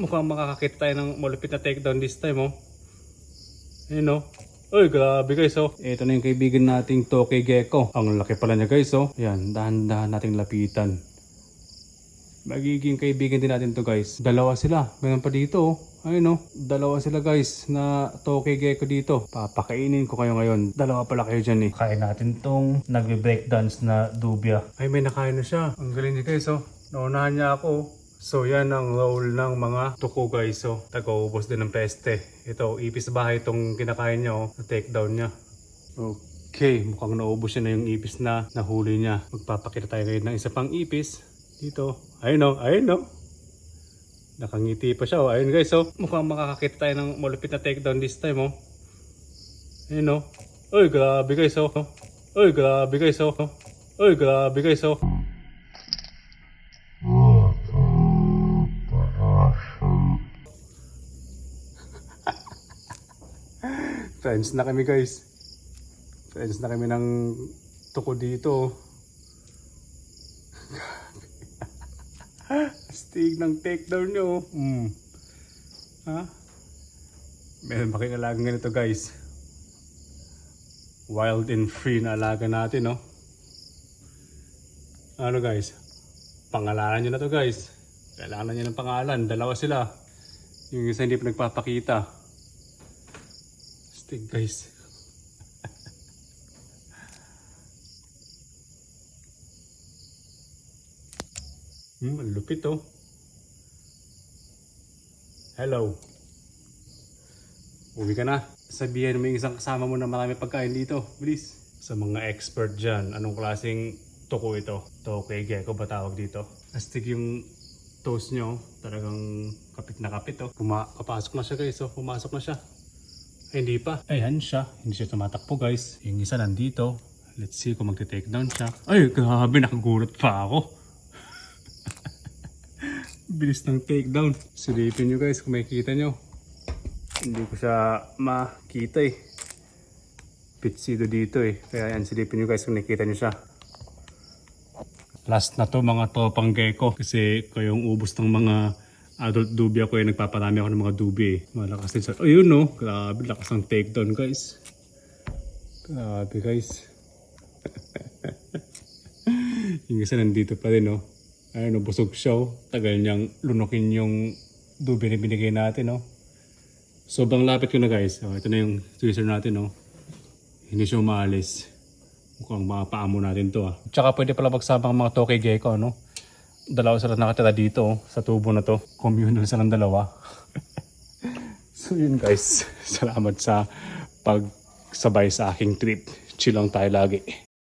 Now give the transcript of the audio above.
mukhang makakakita tayo ng malupit na takedown this time oh. Ayun oh. Uy, grabe guys oh. Ito na yung kaibigan nating Toki Gecko. Ang laki pala niya guys oh. Yan, dahan-dahan nating lapitan. Magiging kaibigan din natin to guys. Dalawa sila. Meron pa dito oh. Ayun oh. Dalawa sila guys na Toki Gecko dito. Papakainin ko kayo ngayon. Dalawa pala kayo dyan eh. Kain natin tong nagbe-breakdance na dubia. Ay may nakain na siya. Ang galing niya guys oh. Naunahan niya ako oh. So yan ang role ng mga tuko guys. So taga-ubos din ng peste. Ito, ipis bahay itong kinakain niya oh. Na-take down niya. Okay, mukhang naubos siya na yung ipis na nahuli niya. Magpapakita tayo ngayon ng isa pang ipis. Dito. Ayun oh, ayun oh. Nakangiti pa siya oh. Ayun guys oh. Mukhang makakakita tayo ng malupit na takedown this time oh. Ayun oh. Uy, grabe guys oh. Uy, grabe guys oh. Uy, grabe guys oh. Friends na kami guys. Friends na kami ng tuko dito. Astig ng takedown nyo. Hmm. Ha? Meron ba kayong ganito guys? Wild and free na alaga natin, no? Ano guys? Pangalanan nyo na to guys. Kailangan nyo ng pangalan. Dalawa sila. Yung isa hindi pa nagpapakita. Astig guys. Hmm, ang lupit oh. Hello. Uwi ka na. Sabihan mo yung isang kasama mo na marami pagkain dito. Bilis. Sa mga expert dyan, anong klaseng tuko ito? Toke gecko ba tawag dito? Astig yung toast nyo. Talagang kapit na kapit oh. Puma papasok na siya guys oh. Pumasok na siya. Hindi pa. Ayan siya. Hindi siya tumatakbo guys. Yung isa nandito. Let's see kung magte-take down siya. Ay, grabe. Nakagulat pa ako. Bilis ng takedown. Silipin nyo guys kung makikita nyo. Hindi ko siya makita eh. Pitsido dito eh. Kaya yan, silipin nyo guys kung nakikita nyo siya. Last na to mga topang gecko. Kasi kayong ubos ng mga adult dubia ko eh. Nagpaparami ako ng mga dubi eh. Malakas din siya. Oh yun no. Grabe, lakas ng takedown guys. Grabe guys. yung isa nandito pa rin no. Ayun, no, busog siya. Oh. Tagal niyang lunukin yung dubi na binigay natin. Oh. Sobrang lapit ko na guys. Oh, ito na yung tweezer natin. Oh. Hindi siya umaalis. Mukhang mapaamo natin to. Ah. Tsaka pwede pala magsama ang mga toke gecko. No? Dalawa sila nakatira dito oh, sa tubo na to. Communal silang dalawa. so yun guys. Salamat sa pagsabay sa aking trip. Chill lang tayo lagi.